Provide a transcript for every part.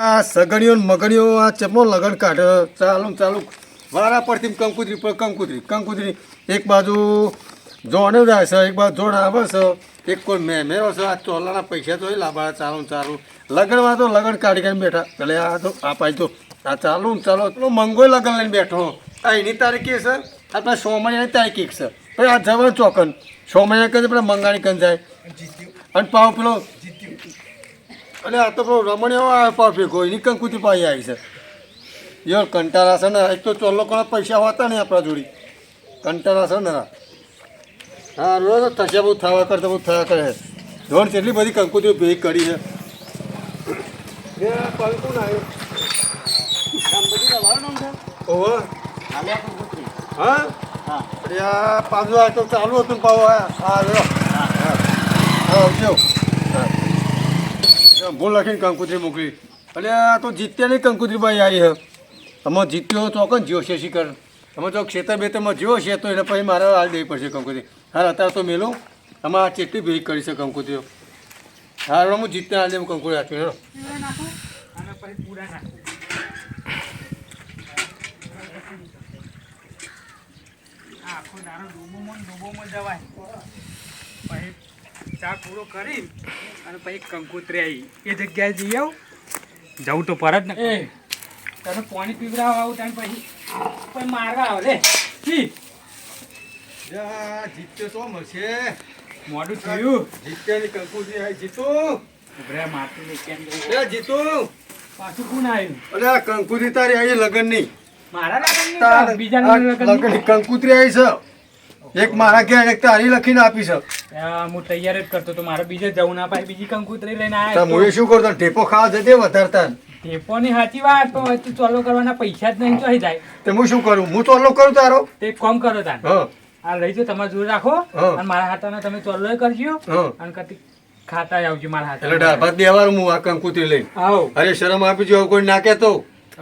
આ સગડીઓ મગડીઓ આ ચપનો લગન કાઢે. ચાલુ ચાલુ. વારા પરથી કંકુતરી પર કંકુતરી. કંકુતરી એક બાજુ જોણે જાય છે, એક બાજુ જોણ આવે છે. એક કોઈ મેં મેરો છે, આ ચોલાના પૈસા તો એ લાભા ચાલુ ચાલુ. લગનમાં તો લગન કાઢી કરીને બેઠા. એટલે આ તો આ પાઈ આ ચાલુ ને ચાલો. પેલો મંગોય લગન લઈને બેઠો. આ એની તારીખે છે? આ પેલા સોમણિયાની તારીખે છે. પણ આ જવાનું ચોકન. સોમણિયા કહે પેલા મંગાણી કન જાય. અને પાવ પેલો અને આ તો પેલો રમણીયો આવે પાવ ભેગો એની કંકુતી પાઈ આવી છે. યો કંટાળા છે ને એક તો ચોલ્લો કોણ પૈસા હોતા નહીં આપણા જોડી. કંટાળા છે ને. હા રોજ થશે બહુ થવા કરતા બહુ થયા કરે ધોણ કેટલી બધી કંકુતીઓ ભેગ કરી છે. હા? પાછું તો ચાલુ હતું પાવો હા હા. હા આવજો. હા. ભૂલ લખીને કંકુતરી મોકલી. અરે આ તો જીત્યા નહીં ભાઈ આવી હે. તમે જીત્યો તો કન જીવો છે શિખર તમે જો ખેતર બેતરમાં જીવો છે, તો એને પછી મારે હાલ દેવી પડશે કંકુતરી. હાલ અત્યારે તો મેલું. તમે આ ચેટલી ભેગ કરી છે કંકુતરીઓ. હા હવે હું જીતને હાલ હું કંકુતરી આપ્યું હેલો. આખો દારો ડૂબોમાં ડૂબોમાં જવાય. પછી ચા પૂરો કરી અને પછી કંકોત્રી આવી એ જગ્યાએ જઈ આવ. જવું તો પર જ ને. એ તને પાણી પીવડાવ આવું તને પછી? પણ મારવા આવે લે છી જીત્યો તો મળશે. મોડું થયું. જીત્યાની કંકોત્રી આવી જીતો. ઉભરે મારતું નહીં કેમ? જીતો. પાછું કોણ આવ્યું? અરે કંકોત્રી તારી આવી લગનની. મારા લગ્નની તાર- કે બીજાના આ કંકુતરી આવી છે. એક મારા ઘેર એક તારી લખીને આપી છે. હું તૈયાર જ કરતો તો મારે બીજે જવું ના પાય બીજી કંકુતરી લઈને તો આવ્યા હું શું કરતો ટેપો ખાવા જતે વધારતા ટેપોની સાચી વાત પણ વચ્ચે ચોલો કરવાના પૈસા જ નહીં ચોઈ જાય. તો હું શું કરું? હું ચોલો કરું તારો? તે કામ કરો તાન. હા. આ લઈ જો તમારે જોડે રાખો. અને મારા હાથાને તમે ચોલ્લો કરજો. અને કતી ખાતા આવજો મારા એટલે હાથે ભાત બેવાનું હું આ કંકુતરી લઈને. આવો. અરે શરમ આપી જો કોઈ નાખે તો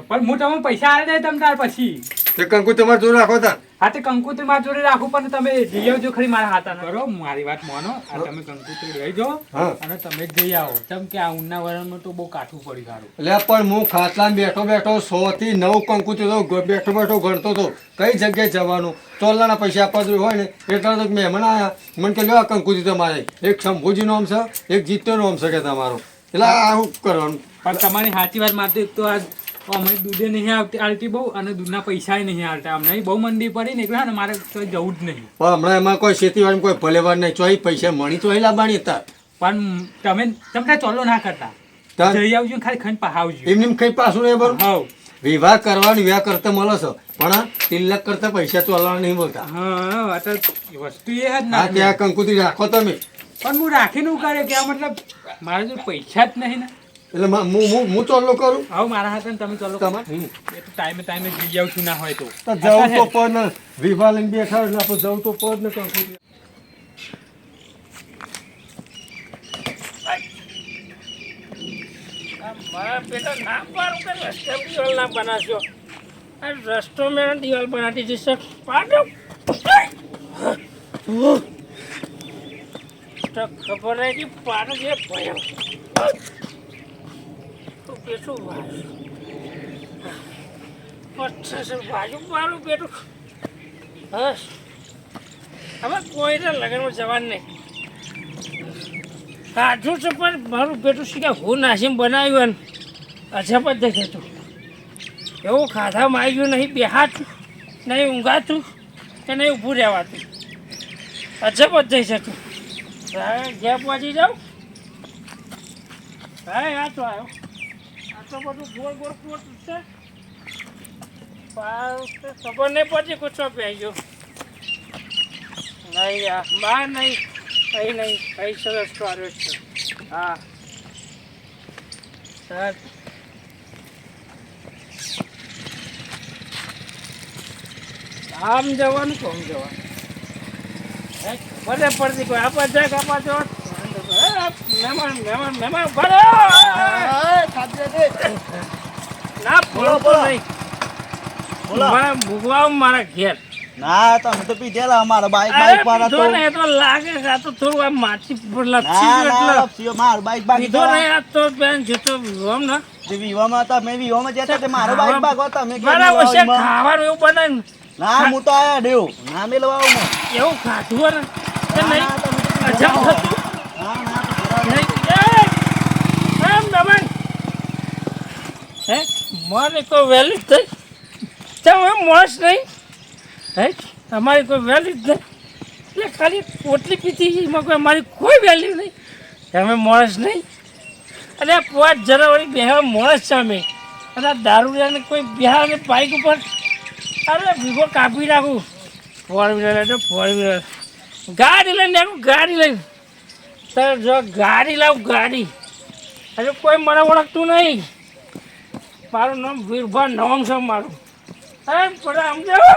પણ હું તમને પૈસા આપી દે તમ તાર પછી. તે કંકુ તમારે જોર રાખો તા તે કંકુત્રી મારા જોડે રાખું પણ તમે જઈ આવજો ખરી મારા હાથ કરો મારી વાત માનો. આ તમે કંકુત્રી લઈ જાઓ અને તમે જઈ આવો. કેમ કે આ ઉના વરણમાં તો બહુ કાઠું પડી સારું એટલે પણ હું ખાટલામાં બેઠો બેઠો સો થી નવ કંકુત્રી તો બેઠો બેઠો ગણતો હતો કઈ જગ્યાએ જવાનું? ચોલાના પૈસા આપવા જોઈએ હોય ને એટલા તો મહેમાન આવ્યા મને કે લ્યો આ કંકુતરી તમારે. એક શંભુજી નામ છે એક જીત્યો નામ છે કે તમારો. એટલે આ શું કરવાનું. પણ તમારી સાચી વાત મારતો એક તો આ અમે દૂધે નહીં આવતી આલતી બહુ અને દૂધના પૈસા નહીં આલતા. અમને બહુ મંદી પડી ને એટલે મારે તો જવું જ નહીં. પણ હમણાં એમાં કોઈ ખેતીવાડી કોઈ ભલેવાર નહીં ચોઈ પૈસા મણી ચોઈ લાવવાની હતા. પણ તમે તમને ચોલો ના કરતા. જઈ આવજો ખાલી ખાઈને પહાવજો. એમને એમ કઈ પાછું નહીં બરું હા વિવાહ કરવાનો વિવાહ કરતા મળો છો. પણ તિલક કરતા પૈસા ચોલવા નહીં બોલતા. હા વસ્તુ એ જ ના ત્યાં કંકુતી રાખો તમે. પણ હું રાખીને કરે કે મતલબ મારા જો પૈસા જ નહીં ને. એટલે હું હું હું ચોલ્લો કરું? આવું મારા હાથે ને તમે ચોલ્લો કરો. એ તો ટાઈમે ટાઈમે જઈ આવું છું ના હોય તો. તો જવું તો પર ને વિવાહ લઈને બેઠા એટલે આપણે જવું તો પર ને કંકુતરી મારા બેટા ના પાડું કે રસ્તે દિવાલ ના બનાવશો આ રસ્તો મેં દિવાલ બનાવી જશે પાડો. તો ખબર નહીં કે પાડો જે ભયો તો બેઠું બાજુ મારું પેટું હવે કોઈને લગ્નમાં જવાનું નહીં કાઢું છે પણ મારું બેટું શીખે હું નાસીમ બનાવ્યું અને અજબ જ દેખાતું એવું ખાધામાં આવ્યું નહીં બેહાતું નહીં ઊંઘાતું કે નહીં ઊભું રહેવાતું અજબ જ જઈ જતું ઘેર પહોંચી જાઉં હા આ તો આવ્યો આ તો બધું ગોળ ગોળ પોતું છે ખબર નહીં પછી કુછો પહેરી ગયો નહીં બહાર નહીં કઈ નહીં કઈ સરસ આવ્યો છે હા સર આમ જવાનું કોમ જવાનું ભલે પડતી કોઈ આપવા જાય આપવા આપા જો મહેમાન મહેમાન મહેમાન ભલે ના બોલો બોલો નહીં મારા ભૂગવા મારા ઘેર. ના તમે તો પીધેલા અમારા બાઈક બાઈક વાળા તો. ને તો લાગે છે આ તો થોડું આ માટી લપસી એટલે. લપસ્યો, મારું બાઈક બાકી પીધો ને આ તો બેન જતો વિહોમ ને. જે વિવામાં હતા મેં વિવામાં જતા તે મારો બાઈક ભાગવા હતા ખાવાનું એવું બનાવે ના. હું તો આયા ડેવ ના મેલવા આવું. એવું ખાધું ને નહીં? અજબ. થતું ના ના પીધેલા. નહીં એ, એમ દમન હે? મારે કોઈ વેલ્યુ જ થઈ તમે મોસ નહીં? હે? તમારી કોઈ વેલ્યુ જ નહીં એટલે ખાલી પોટલી પીતી એમાં કોઈ અમારી કોઈ વેલ્યુ નહીં. તમે મોણસ નહીં. અને પાંચ વળી બેહવા મોસ અમે. અને આ દારૂડિયાને કોઈ બિહાર અને બાઇક ઉપર. અરે ભીગો કાપી નાખું. ફોર વ્હીલર એટલે ફોર વ્હીલર. ગાડી લઈને નાખું ગાડી લઈને. તો જો ગાડી લાવું, ગાડી. હજુ કોઈ મને ઓળખતું નહીં. મારું નામ વીરભા નવમ છે મારું. એમ બધા સમજાવો.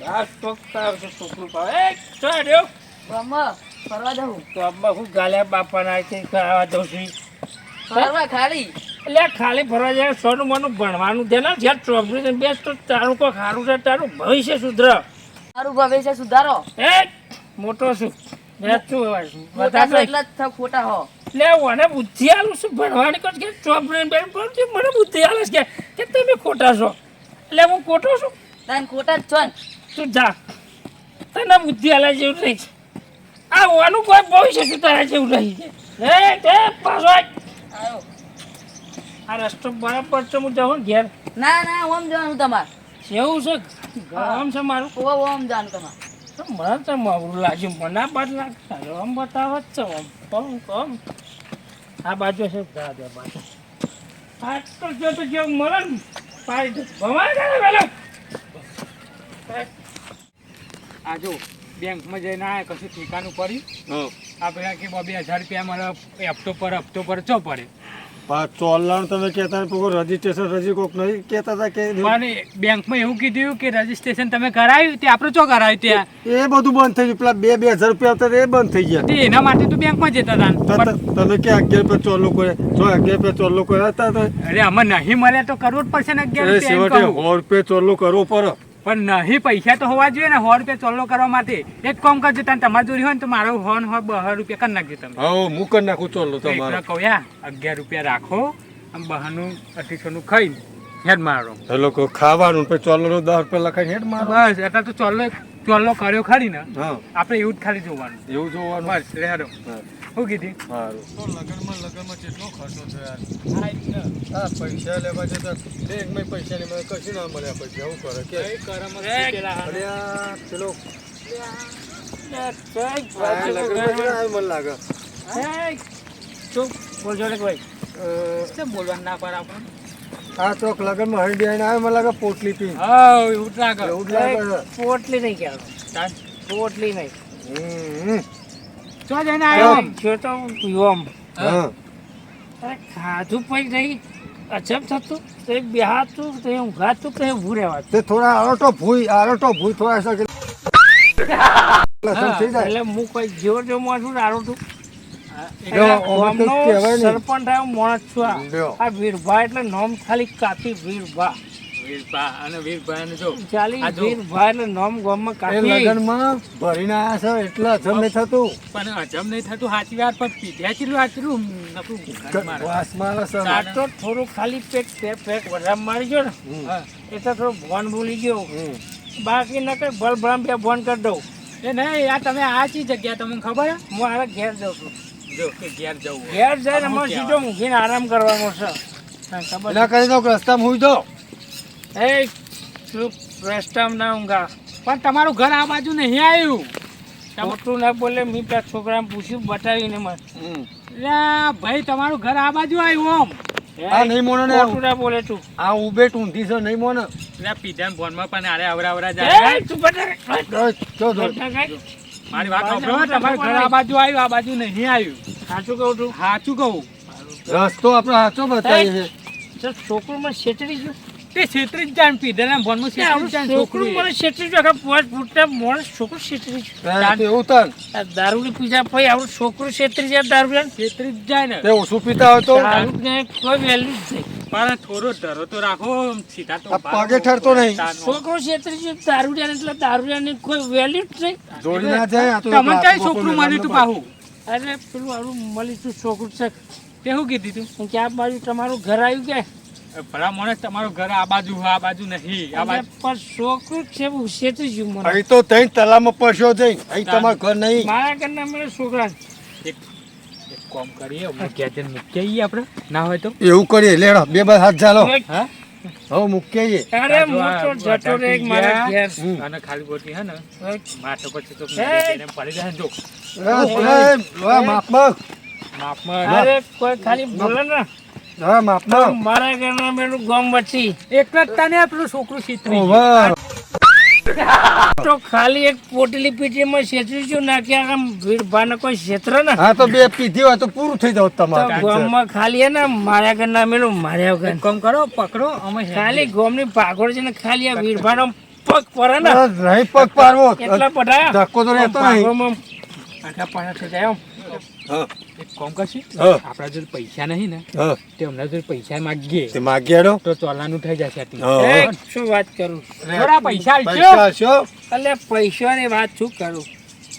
દાસ તો તાર છે છોકરું પાવે. એ ચાલ રહ્યો ફરવા જવું તો અબ્બા હું ગાલ્યા બાપાના છે ખાવા છું? ફરવા ખાલી. એટલે ખાલી ફરવા જાય સોનું મનું ભણવાનું છે ને? જ્યાં ચોપડી બેસ તો તારું કોઈ સારું છે તારું ભવિષ્ય સુધર. તારું ભવિષ્ય સુધારો. એ મોટો છું. ખોટા હો. મને બુદ્ધિ આલું છું ભણવાની કહું કે ચોપડી બેન મને બુદ્ધિ આલે છે કે? તમે ખોટા છો. એટલે હું ખોટો છું? તાન ખોટા જ છો ને. તું જા. તને બુદ્ધિ આલે જેવું નહીં છે. આ હોવાનું કોઈ ભવિષ્ય તારા જેવું નહીં એ તે પાછો આ રસ્તો બરાબર છે હું જાઉં ઘેર. ના ના ઓમ જવાનું તમારે. જેવું છે? ગામ છે મારું? ઓમ જવાનું તમારે. મને તો મવરું લાગ્યું. મને આ બાજુ આમ બતાવે જ છે. આમ કમ આ બાજુ છે દાદા બાજુ. આ તો જો તો મળે ને પાડી ભમાય આ જો બેંકમાં જઈને આયા કશું ઠેકાનું પડ્યું હા. આપણે કે બે હજાર રૂપિયા મળે હપ્તો પર હપ્તો પર ચો પડે? ચોલાણ તમે કહેતા રજીસ્ટ્રેશન રજી કોક નહીં કહેતા હતા કે બેંકમાં એવું કીધું કે રજીસ્ટ્રેશન તમે કરાવ્યું તે આપણે ચો કરાવ્યું ત્યાં એ બધું બંધ થઈ ગયું. પેલા બે બે હજાર રૂપિયા હતા એ બંધ થઈ ગયા. એના માટે તો બેંકમાં જતા હતા તમે કે અગિયાર રૂપિયા ચોર લોકો જો અગિયાર રૂપિયા ચોર લોકો હતા. તો અરે આમાં નહીં મળ્યા તો કરવું જ પડશે ને અગિયાર રૂપિયા કરવો પડે. પણ નહીં પૈસા તો હોવા જોઈએ ને સો રૂપિયા ચોલ્લો કરવા માટે. એક કામ કરજો તમે તમારી જોડી હોય ને તો મારો ફોન હોય બહાર રૂપિયા કરી નાખજો તમે. હા હું કરી નાખું ચોલ્લો તો તમારો. એકલા કહું અગિયાર રૂપિયા રાખો આમ બહારનું અઢીસોનું ખાઈ હેડ મારો. એ લોકો ખાવાનું પછી ચોલ્લો દસ રૂપિયા લખાય હેડ મારો. બસ એટલે તો ચોલ્લો ચોલ્લો કર્યો ખરી ને આપણે એવું જ ખાલી જોવાનું. એવું જોવાનું. બસ લે હા. શું કીધી? સારું તો લગનમાં લગનમાં કેટલો ખર્ચો છે યાર? આ પૈસા લેવા જતા બેંકમાં પૈસા નહીં મળે કશું ના મળ્યા પૈસા જવું કરે કે. પેલો મને લાગે? ચૂપ બોલજો અ, બોલવાનું ના પર આપણે આ ચોક લગનમાં હરી બેન આવે મને લાગે પોટલી પી. હા એવું લાગે. એવું લાગે. પોટલી નહીં કહેવાનું પોટલી નહીં હમ, ચો જઈને આવ્યો? જો તો પીવમ ખાધું પછી નહીં. અજબ થતું તો બેહાતું તો ઊંઘાતું તો ઊભું રહેવાતું તે થોડા આરોટો ભૂઈ આરોટો ભૂઈ થોડા થઈ જાય. એટલે હું કોઈ જેવો જો છું નહીં. સરપંચ થયો માણસ છું આ. વીરભા એટલે નોમ ખાલી કાપી વીરભા. વીરભા અને વીરભાઈને જો ચાલી આ જો. વીરભા એટલે નામ ગામમાં એ કાપી લગનમાં ભરીને આયા છે એટલે હજમ નહીં થતું. પણ અજમ નહીં થતું સાચી વાત પણ પીધ્યા ચીલું આચરું ભૂખાને વાસ મારે તો થોડું ખાલી પેટ પેટ પેટ વધારે મારી ગયો ને હા. એટલે થોડું ભોન ભૂલી ગયો. બાકી ન કઈ ભલ ભરામ બે ભોન કરી દઉં. એ નહીં યાર તમે આ ચી જગ્યા તમને ખબર હે? હું આ ઘેર જાઉં છું. જો કે ઘેર જવું ઘેર જઈને અમારે સીધો ઊંઘીને આરામ કરવાનો છે ખબર એના કરી દો રસ્તામાં હુઈ દો એ તું રેસ્ટામ ના ઊંઘા. પણ તમારું ઘર આ બાજુ નહીં આવ્યું. ખોટું ના બોલે મેં પેલા છોકરાને પૂછ્યું બતાવીને મને. ભાઈ તમારું ઘર આ બાજુ આવ્યું આમ. આ નહીં મોનો ને? ખોટું ના બોલે તું. આ ઉભેટ ઊંધી છે નહીં મોને? એટલે પીધા ભોનમાં પણ આરે અવરા અવરા જાય. તું બતા જો જો મારી વાત સાંભળો. તમારું ઘર આ બાજુ આવ્યું આ બાજુ નહીં આવ્યું. સાચું કહું છું. સાચું કહું. રસ્તો આપણે સાચો બતાવીએ છે. છોકરું મને છેતરી ગયું. તે છેતરી પીધેલા છેતરી છોકરું છોકરું મને છેતરી ગયું પાંચ ફૂટના માણસ છોકરું છેતરી એવું તન. આ દારૂની પીઝા પછી આવું છોકરું છેતરી જાય દારૂ છેતરી જાય ને તે ઓછું પીતા હોય તો? દારૂ ને કોઈ વેલ્યુ જ નહીં. પણ થોડો ડરો તો રાખો સીધા તો પગે ઠરતો નહીં. છોકરો છેતરી ગયો દારૂડિયા એટલે દારૂડિયાની કોઈ વેલ્યુ જ નહીં. જોડી ના જાય આ તો ક્યાંય છોકરું મળ્યું તું. પાહું? અરે પેલું આવું મળી તું છોકરું છે. તે શું કીધું તું? કે આ બાજુ તમારું ઘર આવ્યું કે? ભલા માણસ તમારું ઘર આ બાજુ આ બાજુ નહીં. આ બાજુ પણ છોકરું છે ઉછે તો જીવ મને અહીં તો ત્રણ તલામાં પડશો જઈ. અહીં તમારું ઘર નહીં. મારા ઘરના મને છોકરા. એક કોમ કરીએ હમણાં ઘેર મૂકી આવીએ આપણે. ના હોય તો? એવું કરીએ લેડો બે બાર હાથ ચાલો હા? હવે મૂકી આવીએ અરે મોટો જટો રે એક મારા ઘેર. અને ખાલી ગોટી હે ને માથો પછી તો. પડી જાય જો. માફ માફ માપમાં અરે કોઈ ખાલી બોલે ને. હા મારા ઘરના મેલું ગામ વચ્ચે એક જ તને પેલું છોકરું છેતરી તો ખાલી એક પોટલી પીટીમાં છેતરી ગયું ના કે આમ ભીડ ભાને કોઈ ક્ષેત્ર ને. હા તો બે પીધી હોય તો પૂરું થઈ જાવ તમારે. ગામમાં ખાલી હે ને મારા ઘરના મેલું માર્યા વગર કામ કરો પકડો અમે ખાલી ગામની પાઘોડ છે ને ખાલી આ ભીડ ભાનો પગ પડે ને. નહીં પગ પારવો એટલા પડાયા ધક્કો તો રહેતો નહીં. આખા પાણા થઈ જાય હા. એક કામ કરશી? આપણા જોડે પૈસા નહીં ને તે હમણાં જોડે પૈસા માંગીએ. તે માગ્યાડો તો ચોલાનું થઈ જશે આથી. હા. એ શું વાત કરું? થોડા પૈસા. એટલે પૈસાની વાત શું કરું?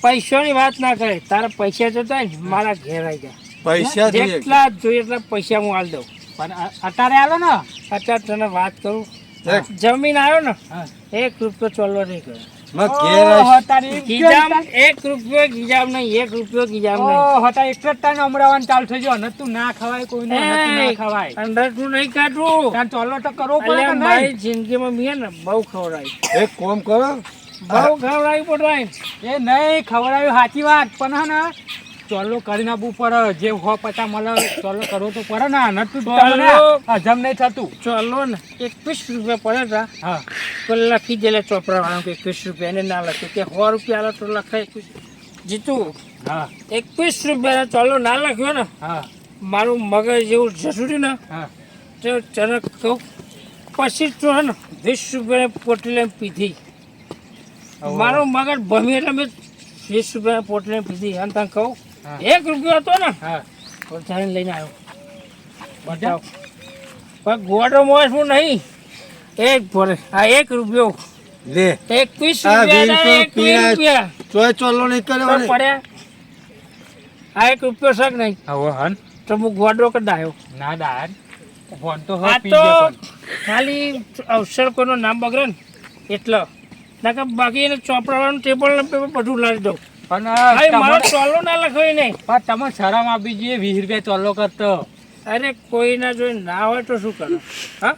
પૈસાની વાત ના કરે. તારા પૈસા જોતા ને મારા ઘેર આવી જાય પૈસા જેટલા જોઈએ એટલા પૈસા હું આલ દઉં. પણ અત્યારે આવ્યો ને? અત્યારે તને વાત કરું? જમીન આવ્યો ને. એક રૂપિયો ચોલવા નહીં કર્યો. એક રૂપિયો ગીજામ નહીં એક રૂપિયો ગીજામ નહીં. ઓહો, એક જ તાને અમરાવાનું ચાલુ થઈ ગયું. અને તું ના ખવાય કોઈને ના ખવાય. અંદરનું નહીં કાઢવું. તાન ચોલો તો કરવો પડે મારી જિંદગીમાં મેં ને બહુ ખવડાય એક કોમ કરો. બહુ ખવડાવી એ નહીં ખવડાવ્યું સાચી વાત. પણ હે ને ચોલો કરીને આપવું પડે. જે હો પચા મળે ચોલો કરવો તો પડે ને. અને તું તમને ચોલો. હજમ નહીં થતું. ચાલો ને એકવીસ રૂપિયા પડે તા. હા. તો લખી દેલે ચોપડા વાળા કે એકવીસ રૂપિયા એને ના લખ્યું કે સો રૂપિયા આલે તો લખાય એકવીસ. જીતું હા. એકવીસ રૂપિયા ચોલો ના લખ્યો ને હા. મારું મગજ જેવું જસુડ્યું ને હા. તો તને કહું પછી તો ને વીસ રૂપિયા પોટલી લઈને પીધી. મારું મગજ ભમી એટલે મેં વીસ રૂપિયા પોટલી પીધી. અને તને કહું. એક રૂપિયો હતો ને? હા. લઈને આવ્યો. બતાવ. પણ ગોડો મોસ હું નહીં. એક ભરે. આ એક રૂપિયો. લે. એકવીસ આ રૂપિયા ચોય ચોલો નહીં કર્યો પડ્યા. આ એક રૂપિયો શક નહીં? હવે હન. તો હું ગોડો કઢાયો ના દાર ફોન તો હા તો ખાલી અવસર કોઈનું નામ બગડે ને એટલે. ના બાકી એને ચોપડાવાનું ટેબલ બધું લાવી દઉં. ના તમે શરમ આપી જોઈએ વીસ રૂપિયા ચોલો કરતો. અરે કોઈના જોઈ ના હોય તો શું કરો? હા?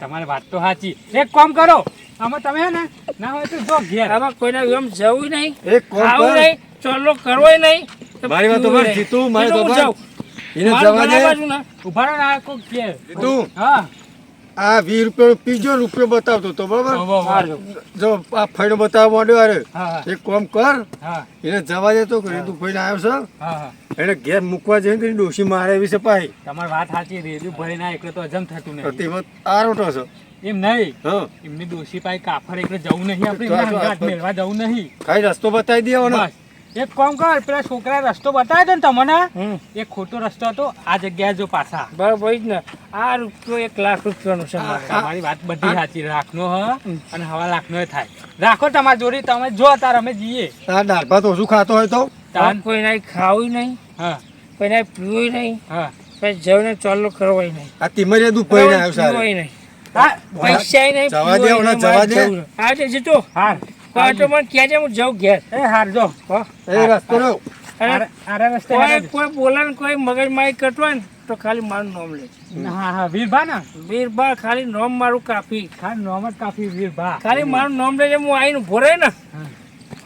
તમારી વાત તો સાચી. એક કામ કરો. આમાં તમે હે ને ના હોય તો જો ઘેર. આમાં કોઈના એમ જવું નહીં? એક કોમ નહીં ચોલો કરવો નહીં. મારી વાત તો જીતું, મારી તો હું બસ. જાઉં. એને જવા દે બાજુ ના. ઊભા રહો ને આ કોક ઘેર. તું હા. આ વીસ રૂપિયા પીજો રૂપિયો બતાવતો તો બરોબર. જો આ ફાઈડો બતાવવા માંડ્યો અરે એક કોમ કર એને જવા દેતો કે રેતુ ફઈને આવ્યો છે. એને ઘેર મૂકવા જઈને તેની ડોશી મારે વિશે પાઈ તમારી વાત સાચી રેડિયો ભાઈ ના એકલે તો અજમ થતું નહીં. તેમાં આરોટો છે. એમ નહીં. એમની દોષી પાઈ કાફર એકલે જવું નહીં આપણે મેળવા જવું નહીં. કઈ રસ્તો બતાવી દેવો ને એક કામ કર પેલા છોકરાએ રસ્તો બતાવ્યો ને તમને. એક ખોટો રસ્તો હતો આ જગ્યાએ જો પાછા. બરાબર જ ને. આ રૂપિયો એક લાખ રૂપિયાનો છે મારે. તમારી વાત બધી સાચી રાખનો હ. અને હવા લાખનો થાય. રાખો તમારી જોડે તમે જો તાર અમે જઈએ. તાર દાળ ભાત ઓછું ખાતો હોય તો? તાન કોઈને ખાવું નહીં. હા. કોઈને પીવું નહીં. હા. પછી જવને ચાલો કરવાય નહીં. આ તિમરિયા દુઃખ પડીને આવ્યો સારે. નહીં. હા. પૈસા નહીં જવા દે, ઓલા જવા દે. હા તે. જીતો હાર હા તો મને કહેજે હું જાઉં ઘેર. એ હાર જો. હો. એ રસ્તો રહ્યો. અરે અરે રસ્તે કોઈ. કોઈ બોલે કોઈ મગજ મારી કરતો હોય ને તો ખાલી મારું નામ લે. હા હા વીરભા ને? ખાલી નામ મારું કાફી ખાલી નોમ જ કાફી વીરભા. ખાલી મારું નામ લે હું આવીને ઊભો રહે ને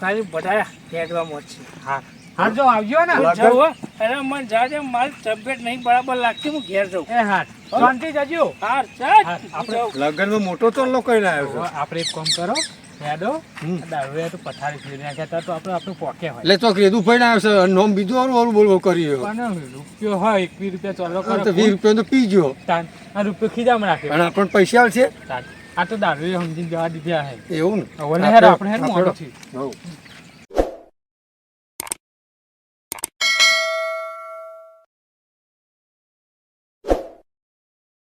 ખાલી બધા હેડવામાં છે હા. હા જો આવજો ને. હું અરે મને જાજે મારી તબિયત નહીં બરાબર લાગતી હું ઘેર જાઉં. એ હાર શાંતિ જજો. હા ચાલ. આપણે-. લગ્નમાં મોટો તો આવ્યો હવે આપણે એક કામ કરો. યાદો હમ. દારૂ તો પથારી ફેરી નાખ્યા તો આપણે આપણું પોકે હોય. એટલે રેતું ફઈને આવ્યો છે નોમ બીજું વાળું વાળું બોલવો કર્યો પણ રૂપિયો હોય એકવીસ રૂપિયા ચાલો આ તો વીસ રૂપિયા તો પીજો તાન આ રૂપિયો ખીજામ રાખે અને આપણને પૈસા આવશે આ તો દારૂએ સમજીને જવા દીધા હે એવું ને? હવે હેર આપણે હેર મોડું થયું હઉ.